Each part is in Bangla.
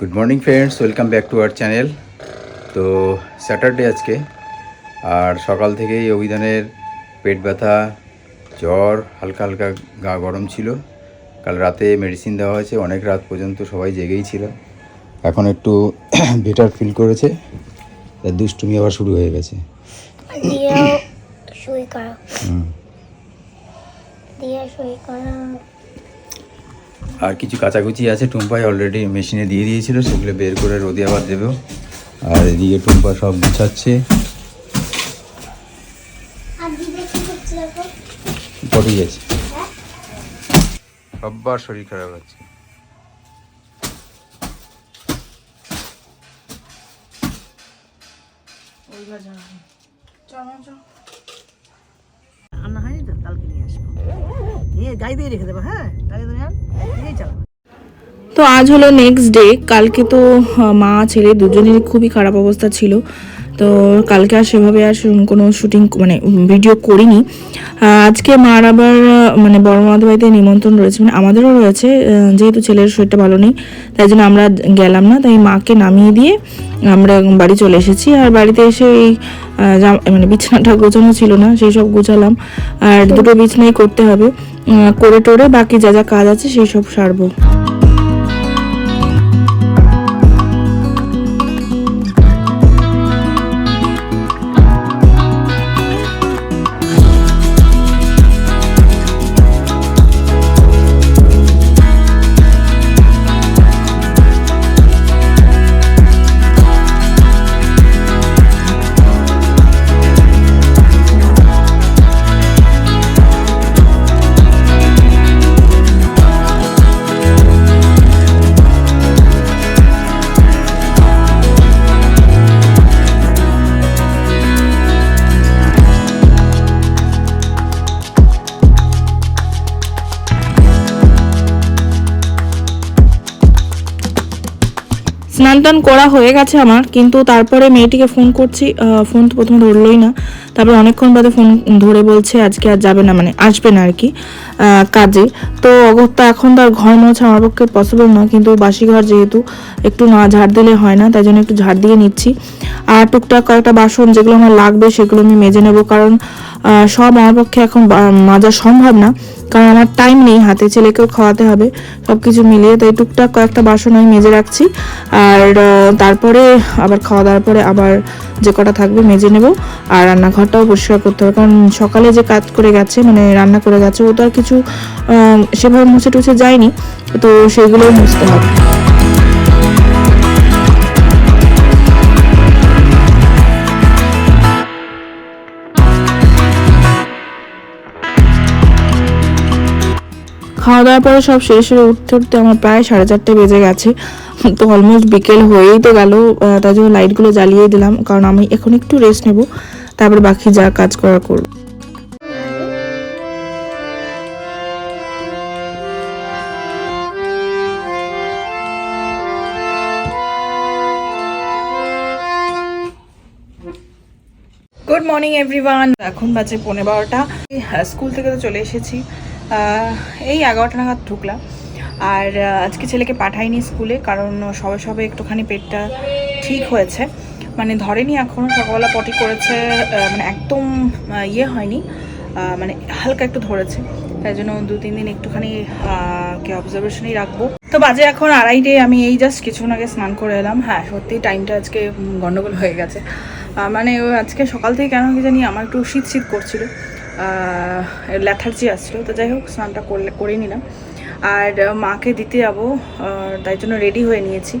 Good morning friends welcome back to our channel তো স্যাটারডে আজকে। আর সকাল থেকেই অভিধানের পেট ব্যথা জ্বর হালকা হালকা গা গরম ছিল। কাল রাতে মেডিসিন দেওয়া হয়েছে। অনেক রাত পর্যন্ত সবাই জেগেই ছিল। এখন একটু বেটার ফিল করেছে। তার দুষ্টুমি আবার শুরু হয়ে গেছে। করা। দিয়ে করা। আর কিছু কাচাকুচি আছে টুম্পাই অলরেডি মেশিনে দিয়ে দিয়েছিল সেগুলো বের করে রোদে আবার দেবেও আর এদিকে টুম্পা সব গুছাচ্ছে। পটে গেছে। সববার শরীর খারাপ হচ্ছে রান্না হয়নি তো? কালকে নিয়ে আসব। হ্যাঁ? তো আজ হলো নেক্সট ডে কালকে তো মা, ছেলে দুজনেরই খুবই খারাপ অবস্থা ছিল। তো কালকে আর সেভাবে আর কোনো শুটিং মানে ভিডিও করিনি। আজকে মার আবার মানে বড় মাদের বাড়িতে নিমন্ত্রণ রয়েছে মানে আমাদেরও রয়েছে যেহেতু ছেলের শরীরটা ভালো নেই, তাই জন্য আমরা গেলাম না। তাই মাকে নামিয়ে দিয়ে আমরা বাড়ি চলে এসেছি। আর বাড়িতে এসে এই মানে বিছানাটা গোছানো ছিল না, সেই সব গোছালাম। আর দুটো বিছনাই করতে হবে। করে টোরে বাকি যা যা কাজ আছে সেই সব সারবো। স্নান টান করা হয়ে গেছে আমার, কিন্তু তারপরে মেয়েটিকে ফোন করছি ফোন তো প্রথমে ধরলোই না, তারপর অনেকক্ষণ বাদে ফোন ধরে বলছে, আজকে আর যাবে না মানে আসবে না আর কি কাজে। তো অগত্যা এখন তার ঘর মোছা আমার পক্ষে পসিবল না কিন্তু বাসি ঘর যেহেতু একটু না ঝাড় দিলে হয় না, তাই জন্য একটু ঝাড় দিয়ে নিচ্ছি। আর টুকটাক কয়েকটা বাসন যেগুলো আমার লাগবে, সেগুলো আমি মেজে নেব, কারণ সব আমার পক্ষে এখন মাজা সম্ভব না। কারণ আমার টাইম নেই, হাতে ছেলেকেও খাওয়াতে হবে সব কিছু মিলিয়ে, তাই টুকটাক কয়েকটা বাসন আমি মেজে রাখছি। আর তারপরে, আবার খাওয়া দাওয়ার পরে আবার যে কটা থাকবে মেজে নেব, আর রান্নাঘরটাও পরিষ্কার করতে হবে। কারণ সকালে যে কাজ করে গেছে মানে রান্না করে গেছে, ও তো আর কিছু সেভাবে মুছে টুছে যায়নি, তো সেগুলোও মুছতে হবে। খাওয়া দাওয়ার পরে সব শেষ হয়ে উঠতে উঠতে আমার প্রায় সাড়ে চারটে বেজে গেছে। তো অলমোস্ট বিকেল হয়েই তো গেল তার জন্য লাইটগুলো জ্বালিয়ে দিলাম, কারণ আমি এখন একটু রেস্ট নেব, তারপর বাকি যা কাজ করা করব। গুড মর্নিং এভরিওয়ান এখন বাজে পৌনে বারোটা। স্কুল থেকে তো চলে এসেছি। এই এগারোটা নাগাদ ঢুকলাম। আর আজকে ছেলেকে পাঠাইনি স্কুলে কারণ সবে সবে একটুখানি পেটটা ঠিক হয়েছে। মানে ধরেনি এখনও সকালবেলা পটি করেছে মানে একদম ইয়ে হয়নি মানে হালকা একটু ধরেছে। তাই জন্য দু তিন দিন একটুখানি কে অবজারভেশনেই রাখব। তো বাজে এখন আড়াইটে আমি এই জাস্ট কিছুক্ষণ আগে স্নান করে এলাম। হ্যাঁ সত্যি টাইমটা আজকে উম, গন্ডগোল হয়ে গেছে। মানে আজকে সকাল থেকে কেন কি জানি আমার একটু শীত শীত করছিল। ল্যাথার্জি আসছিল তো যাই হোক, স্নানটা করলে করে নিলাম। আর মাকে দিতে যাব তাই জন্য রেডি হয়ে নিয়েছি।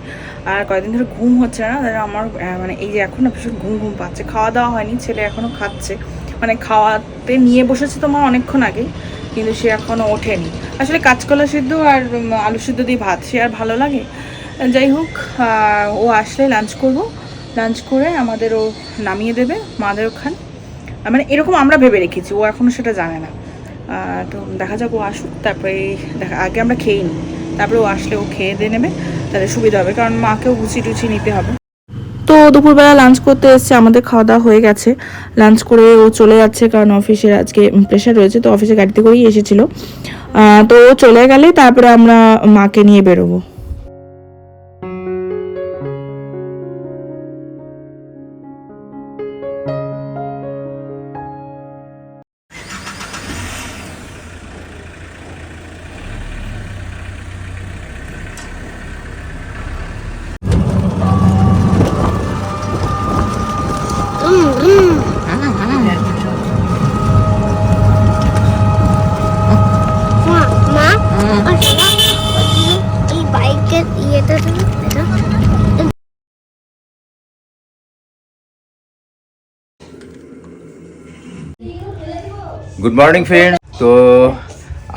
আর কয়েকদিন ধরে ঘুম হচ্ছে না, তাই আমার মানে এই যে এখন না ভীষণ ঘুম ঘুম পাচ্ছে। খাওয়া দাওয়া হয়নি, ছেলে এখনও খাচ্ছে। মানে খাওয়াতে নিয়ে বসেছে তোমার অনেকক্ষণ আগে, কিন্তু সে এখনও ওঠেনি। আসলে কাঁচকলা সিদ্ধ আর আলু সিদ্ধ দিয়ে ভাত, সে আর ভালো লাগে। যাই হোক ও আসলে লাঞ্চ করব। লাঞ্চ করে আমাদের ও নামিয়ে দেবে মাদের ওখানে মানে এরকম আমরা ভেবে রেখেছি, ও এখনও সেটা জানে না। তো দেখা যাক ও আসুক, তারপরে দেখা, আগে আমরা খেয়ে নিই। তারপরে ও আসলে ও খেয়ে দিয়ে নেবে, তাহলে সুবিধা হবে, কারণ মাকেও গুছি টুচি নিতে হবে। তো দুপুরবেলা লাঞ্চ করতে এসছে, আমাদের খাওয়া দাওয়া হয়ে গেছে। লাঞ্চ করে ও চলে যাচ্ছে, কারণ অফিসের আজকে প্রেশার রয়েছে, তো অফিসে গাড়িতে করেই এসেছিল। তো ও চলে গেলে তারপরে আমরা মাকে নিয়ে বেরোবো। গুড মর্নিং ফ্রেন্ড তো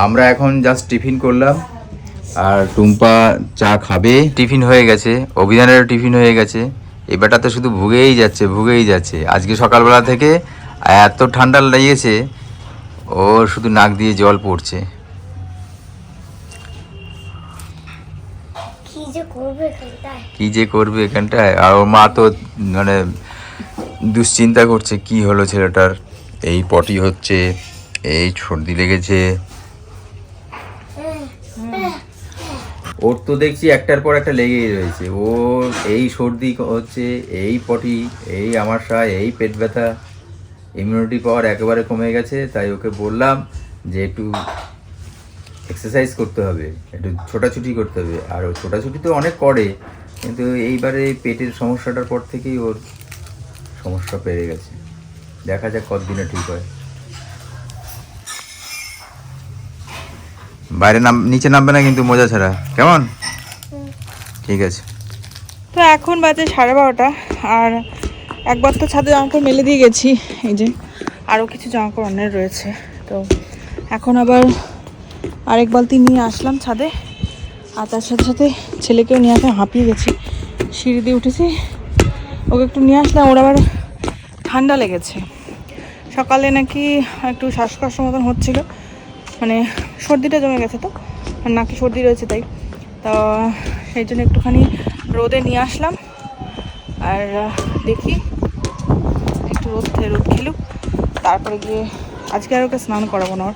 আমরা এখন জাস্ট টিফিন করলাম। আর টুম্পা চা খাবে। টিফিন হয়ে গেছে। অভিযানেরও টিফিন হয়ে গেছে। এবারটা তো শুধু ভুগেই যাচ্ছে ভুগেই যাচ্ছে। আজকে সকালবেলা থেকে এত ঠান্ডা লেগেছে ও শুধু নাক দিয়ে জল পড়ছে। কি যে করবে এখানটায়? কি যে করবে এখানটায়? আর ওর মা তো মানে দুশ্চিন্তা করছে কি হলো ছেলেটার? এই পটি হচ্ছে এই সর্দি লেগেছে। ওর তো দেখছি একটার পর একটা লেগেই রয়েছে। ও এই সর্দি হচ্ছে, এই পটি, এই আমাশা এই পেট ব্যথা ইমিউনিটি পাওয়ার একেবারে কমে গেছে। তাই ওকে বললাম যে একটু এক্সারসাইজ করতে হবে, একটু ছোটাছুটি করতে হবে। আর ও ছোটাছুটি তো অনেক করে, কিন্তু এইবারে পেটের সমস্যাটার পর থেকেই ওর সমস্যা পেয়ে গেছে। দেখা যাক কতদিনে ঠিক হয়। বাইরে নাম নিচে নামবে না কিন্তু মজা ছাড়া। কেমন? ঠিক আছে। তো এখন বাজে সাড়ে বারোটা আর একবার তো ছাদে জামা কাপড় মেলে দিয়ে গেছি এই যে আরও কিছু জামা কাপড় অনেক রয়েছে। তো এখন আবার আরেক বালতি নিয়ে আসলাম ছাদে আর তার সাথে সাথে ছেলেকেও নিয়ে আসলাম হাঁপিয়ে গেছি সিঁড়ি দিয়ে উঠেছি। ওকে একটু নিয়ে আসলাম ওর আবার ঠান্ডা লেগেছে। সকালে নাকি একটু শ্বাসকষ্ট মতন হচ্ছিল মানে সর্দিটা জমে গেছে তো, আর নাকি সর্দি রয়েছে তাই। তো সেই জন্য একটুখানি রোদে নিয়ে আসলাম, আর দেখি একটু রোদ রোদ খেলুক। তারপরে গিয়ে আজকে আর ওকে স্নান করাবো না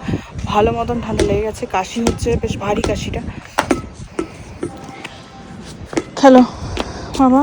ভালো মতন ঠান্ডা লেগে গেছে, কাশি হচ্ছে, বেশ ভারী কাশিটা। খেলো। বাবা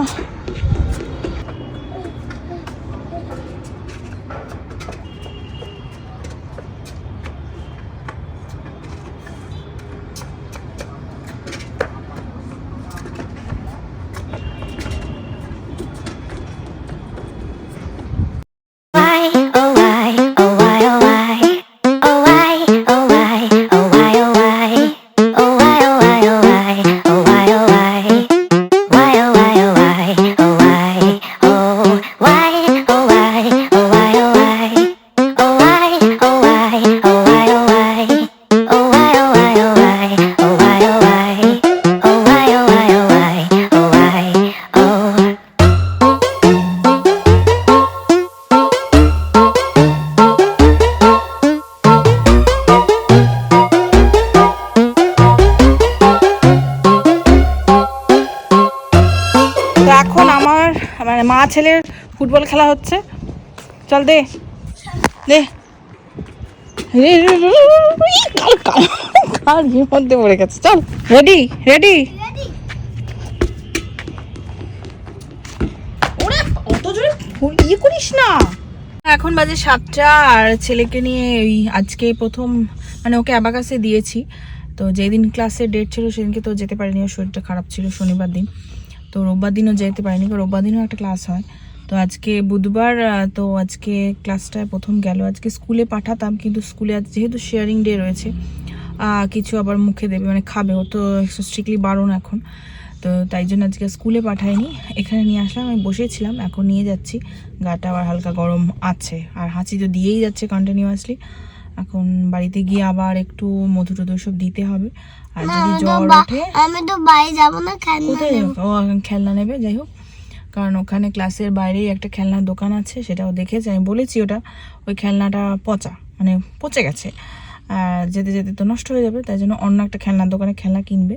ছেলের ফুটবল খেলা হচ্ছে। চল দে। দে। মধ্যে পড়ে গেছে। চল রেডি রেডি ইয়ে করিস না। এখন বাজে সাতটা, আর ছেলেকে নিয়ে ওই আজকে প্রথম মানে ওকে অ্যাবাকাসে দিয়েছি। তো যেদিন ক্লাসের ডেট ছিল, সেদিনকে তো যেতে পারিনি, ওর শরীরটা খারাপ ছিল শনিবার দিন। তো রোববার দিনও যেতে পারিনি রোববার দিনও একটা ক্লাস হয়। তো আজকে বুধবার তো আজকে ক্লাসটায় প্রথম গেল। আজকে স্কুলে পাঠাতাম, কিন্তু স্কুলে আজ যেহেতু শেয়ারিং ডে রয়েছে কিছু আবার মুখে দেবে মানে খাবে। ও তো স্ট্রিক্টলি বারণ এখন। তো তাই জন্য আজকে স্কুলে পাঠাইনি এখানে নিয়ে আসলাম, আমি বসেছিলাম, এখন নিয়ে যাচ্ছি। গাটা আবার হালকা গরম আছে, আর হাঁচি তো দিয়েই যাচ্ছে কন্টিনিউয়াসলি এখন বাড়িতে গিয়ে আবার একটু মধু টধু সব দিতে হবে। আর যদি জ্বর ওঠে? আমি তো বাইরে যাব না খেলনা ও খেলনা নেবে যাই হোক। কারণ ওখানে ক্লাসের বাইরেই একটা খেলনার দোকান আছে সেটাও দেখেছে আমি বলেছি ওটা। ওই খেলনাটা পচা মানে পচে গেছে। আর যেতে যেতে তো নষ্ট হয়ে যাবে তাই জন্য অন্য একটা খেলনার দোকানে খেলনা কিনবে।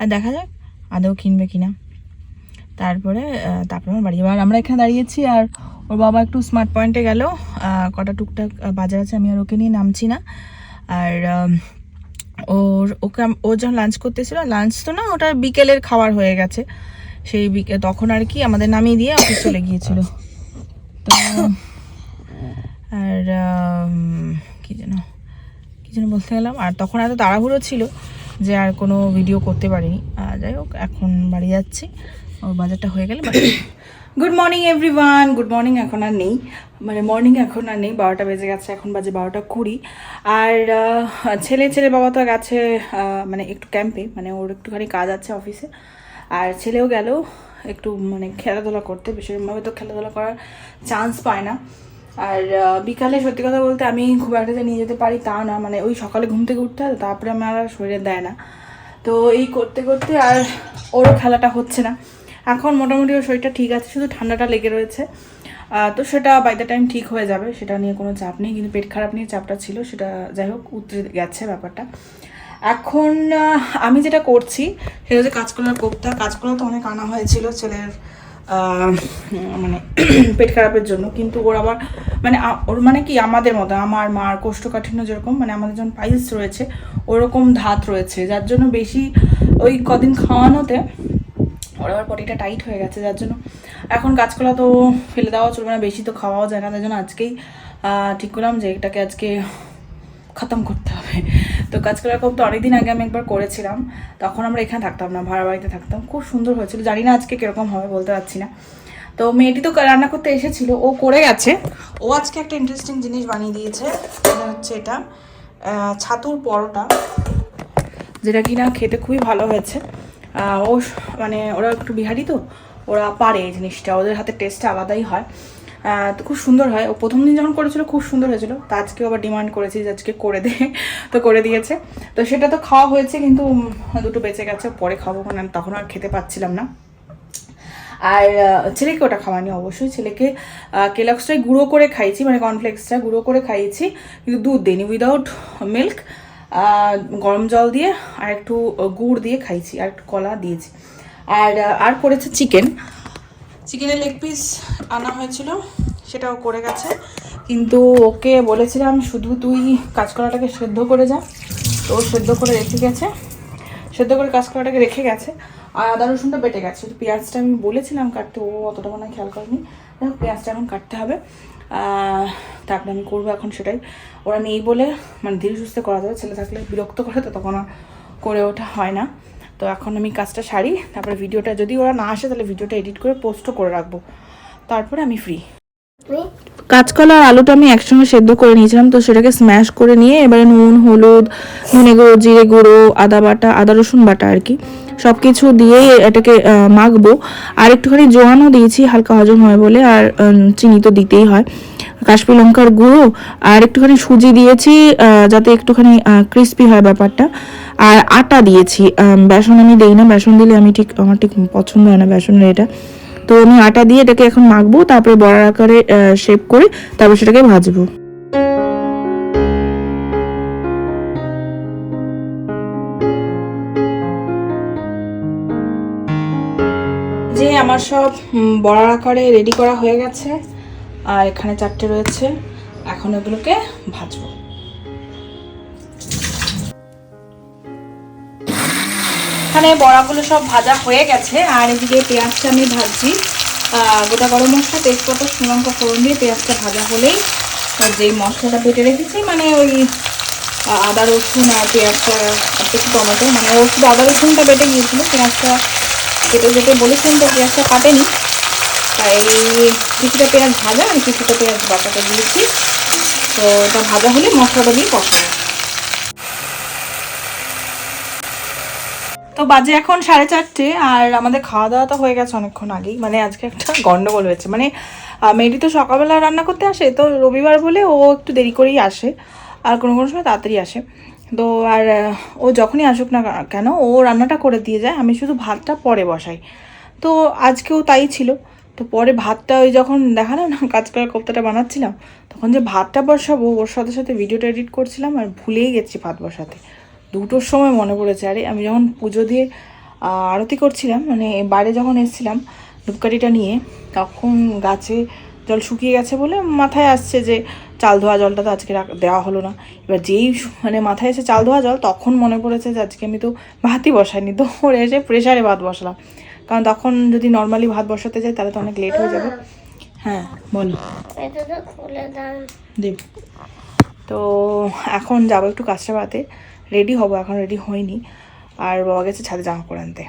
আর দেখা যাক আদৌ কিনবে কিনা। তারপরে তারপরে আমার বাড়ি। যাব। আর আমরা এখানে দাঁড়িয়েছি আর ওর বাবা একটু স্মার্ট পয়েন্টে গেল। কটা টুকটাক বাজার আছে আমি আর ওকে নিয়ে নামছি না। আর ওর, ওকে ও যখন লাঞ্চ করতেছিল লাঞ্চ তো না, ওটা বিকেলের খাবার হয়ে গেছে। সেই বিকে, তখন আর কি আমাদের নামিয়ে দিয়ে অফিস চলে গিয়েছিল। তো, আর কি যেন কি যেন বলতে গেলাম। আর তখন এত তাড়াহুড়ো ছিল যে আর কোনো ভিডিও করতে পারিনি। যাই হোক, এখন বাড়ি যাচ্ছি। ওর বাজারটা হয়ে গেলে good morning everyone good morning এখন আর নেই। মানে মর্নিং এখন আর নেই, বারোটা বেজে গেছে, এখন বাজে বারোটা কুড়ি। আর ছেলে ছেলে বাবা তো গেছে মানে একটু ক্যাম্পে মানে ওর একটুখানি কাজ আছে অফিসে আর ছেলেও গেল, একটু মানে খেলাধুলা করতে ভীষণভাবে তো খেলাধুলা করার চান্স পায় না। আর বিকালে সত্যি কথা বলতে আমি খুব একটা যে নিয়ে যেতে পারি তা না মানে ওই সকালে ঘুম থেকে উঠতে হয়, তারপরে আমার আর শরীরে দেয় না। তো এই করতে করতে আর ওরও খেলাটা হচ্ছে না। এখন মোটামুটি ওর শরীরটা ঠিক আছে, শুধু ঠান্ডাটা লেগে রয়েছে। তো সেটা বাই দ্য টাইম ঠিক হয়ে যাবে, সেটা নিয়ে কোনো চাপ নেই। কিন্তু পেট খারাপ নিয়ে চাপটা ছিল, সেটা যাই হোক, উতরে গেছে ব্যাপারটা। এখন আমি যেটা করছি, সেটা হচ্ছে কাঁচকলার কোপ্তা। কাঁচকলা তো অনেক আনা হয়েছিল ছেলের মানে পেট খারাপের জন্য। কিন্তু ওর আবার মানে ওর মানে কি, আমাদের মতো, আমার মার কোষ্ঠকাঠিন্য যেরকম মানে আমাদের যখন পাইলস রয়েছে, ওরকম ধাত রয়েছে। যার জন্য বেশি ওই কদিন খাওয়ানোতে আবার পটিটা টাইট হয়ে গেছে, যার জন্য এখন কাঁচকলা তো ফেলে দেওয়া চলবে না, বেশি তো খাওয়াও যায় না তাই জন্য আজকেই ঠিক করলাম যে এটাকে আজকে খতম করতে হবে। তো কাঁচকলা কোপ তো অনেকদিন আগে আমি একবার করেছিলাম, তখন আমরা এখানে থাকতাম না ভাড়া বাড়িতে থাকতাম, খুব সুন্দর হয়েছিল, জানি না আজকে কীরকম হবে, বলতে পারছি না। তো মেয়েটি তো রান্না করতে এসেছিল, ও করে গেছে, ও আজকে একটা ইন্টারেস্টিং জিনিস বানিয়ে দিয়েছে এটা হচ্ছে এটা ছাতুর পরোটা, যেটা কিনা খেতে খুবই ভালো হয়েছে। ও মানে ওরা একটু বিহারি তো, ওরা পারে এই জিনিসটা, ওদের হাতে টেস্টটা আলাদাই হয়। তো খুব সুন্দর হয়। ও প্রথম দিন যখন করেছিল, খুব সুন্দর হয়েছিল। তা আজকেও আবার ডিমান্ড করেছি যে আজকে করে দে, তো করে দিয়েছে। তো সেটা তো খাওয়া হয়েছে, কিন্তু দুটো বেঁচে গেছে, পরে খাব মানে আমি তখন আর খেতে পাচ্ছিলাম না। আর ছেলেকে ওটা খাওয়ানি অবশ্যই ছেলেকে কেলক্সটাই গুঁড়ো করে খাইছি মানে কর্নফ্লেক্সটা গুঁড়ো করে খাইয়েছি কিন্তু দুধ দিইনি উইদাউট মিল্ক গরম জল দিয়ে আর একটু গুড় দিয়ে খাইছি, আর একটু কলা দিয়েছি। আর আর করেছে চিকেন। চিকেনের লেগ পিস আনা হয়েছিল, সেটাও করে গেছে। কিন্তু ওকে বলেছিলাম, শুধু তুই কাঁচকলাটাকে সেদ্ধ করে যা। তো সেদ্ধ করে রেখে গেছে। সেদ্ধ করে কাঁচকলাটাকে রেখে গেছে। আর আদা রসুনটা বেটে গেছে। পেঁয়াজটা আমি বলেছিলাম কাটতে, ও অতটা মনে খেয়াল করেনি। দেখো পেঁয়াজটা এখন কাটতে হবে। তারপরে আমি করব এখন সেটাই। ওরা নেই বলে মানে ধীরে সুস্থে করা যাবে, ছেলে থাকলে বিরক্ত করে তো তখন আর করে ওঠা হয় না। তো এখন আমি কাজটা সারি, তারপরে ভিডিওটা যদি ওরা না আসে, তাহলে ভিডিওটা এডিট করে পোস্টও করে রাখব। তারপরে আমি ফ্রি কাঁচকলা আর আলুটা আমি একসঙ্গে সেদ্ধ করে নিয়েছিলাম, তো সেটাকে স্ম্যাশ করে নিয়ে এবারে নুন, হলুদ, ধনে গুঁড়ো, জিরে গুঁড়ো, আদা বাটা, আদা রসুন বাটা আর কি। সব কিছু দিয়ে এটাকে মাখবো। আর একটুখানি জোয়ানও দিয়েছি, হালকা হজম হয় বলে, আর চিনি তো দিতেই হয়। কাশ্মীর লঙ্কার গুঁড়ো, আর একটুখানি সুজি দিয়েছি যাতে একটুখানি ক্রিস্পি হয় ব্যাপারটা। আর আটা দিয়েছি বেসন আমি দেই না, বেসন দিলে আমি ঠিক, আমার ঠিক পছন্দ হয় না বেসনের এটা। তো আমি আটা দিয়ে এটাকে এখন মাখবো, তারপরে বড়ার আকারে শেপ করে তারপর সেটাকে ভাজবো। আমার সব বড়ার আকারে রেডি করা হয়ে গেছে। আর এখানে চারটে রয়েছে। এখন এগুলোকে ভাজবো। এখানে বড়াগুলো সব ভাজা হয়ে গেছে। আর এদিকে পেঁয়াজটা আমি ভাজছি। গোটা গরম মশলা, তেজপাতা শ্রীলঙ্কা ফোড়ন দিয়ে পেঁয়াজটা ভাজা হলেই যে মশলাটা বেটে রেখেছি মানে ওই, আদা রসুন আর পেঁয়াজটা একটু টমেটো মানে ও শুধু আদা রসুনটা বেটে গিয়েছিল, পেঁয়াজটা কেটে যেতে বলেছেন, তো পেঁয়াজটা কাটেনি। তাই কিছুটা পেঁয়াজ ভাজা আর কিছুটা পেঁয়াজ বাটাটা দিয়েছি। তো এটা ভাজা হলে মশলাটা দিয়ে কষাবো তো বাজে এখন সাড়ে চারটে, আর আমাদের খাওয়া দাওয়া তো হয়ে গেছে অনেকক্ষণ আগেই। মানে আজকে একটা গন্ডগোল হয়েছে। মানে মেয়েটি তো সকালবেলা রান্না করতে আসে, তো রবিবার বলে ও একটু দেরি করেই আসে। আর কোনো কোনো সময় তাড়াতাড়ি আসে। তো আর ও যখনই আসুক না কেন, ও রান্নাটা করে দিয়ে যায়, আমি শুধু ভাতটা পরে বসাই। তো আজকেও তাই ছিল। তো পরে ভাতটা ওই যখন দেখালাম না কাঁচকলা কোপ্তাটা বানাচ্ছিলাম, তখন যে ভাতটা বসাবো, ওর সাথে সাথে ভিডিওটা এডিট করছিলাম আর ভুলেই গেছি ভাত বসাতে। দুটোর সময় মনে পড়েছে। আরে, আমি যখন পুজো দিয়ে আরতি করছিলাম মানে বাইরে যখন এসেছিলাম ধূপকাঠিটা নিয়ে, তখন গাছে জল শুকিয়ে গেছে বলে মাথায় আসছে যে চাল ধোয়া জলটা তো আজকে দেওয়া হলো না। এবার যেই মানে মাথায় এসে চাল ধোয়া জল তখন মনে পড়েছে যে আজকে আমি তো ভাতই বসাইনি। তো ওর এসে প্রেশারে ভাত বসালাম। কারণ তখন যদি নর্মালি ভাত বসাতে যাই তাহলে তো অনেক লেট হয়ে যাবে। হ্যাঁ বলো। দেব তো এখন যাব একটু কাঁচরাপাতে। রেডি হব এখন রেডি হয়নি। আর বাবা গেছে ছাদে জামা করে আনতে।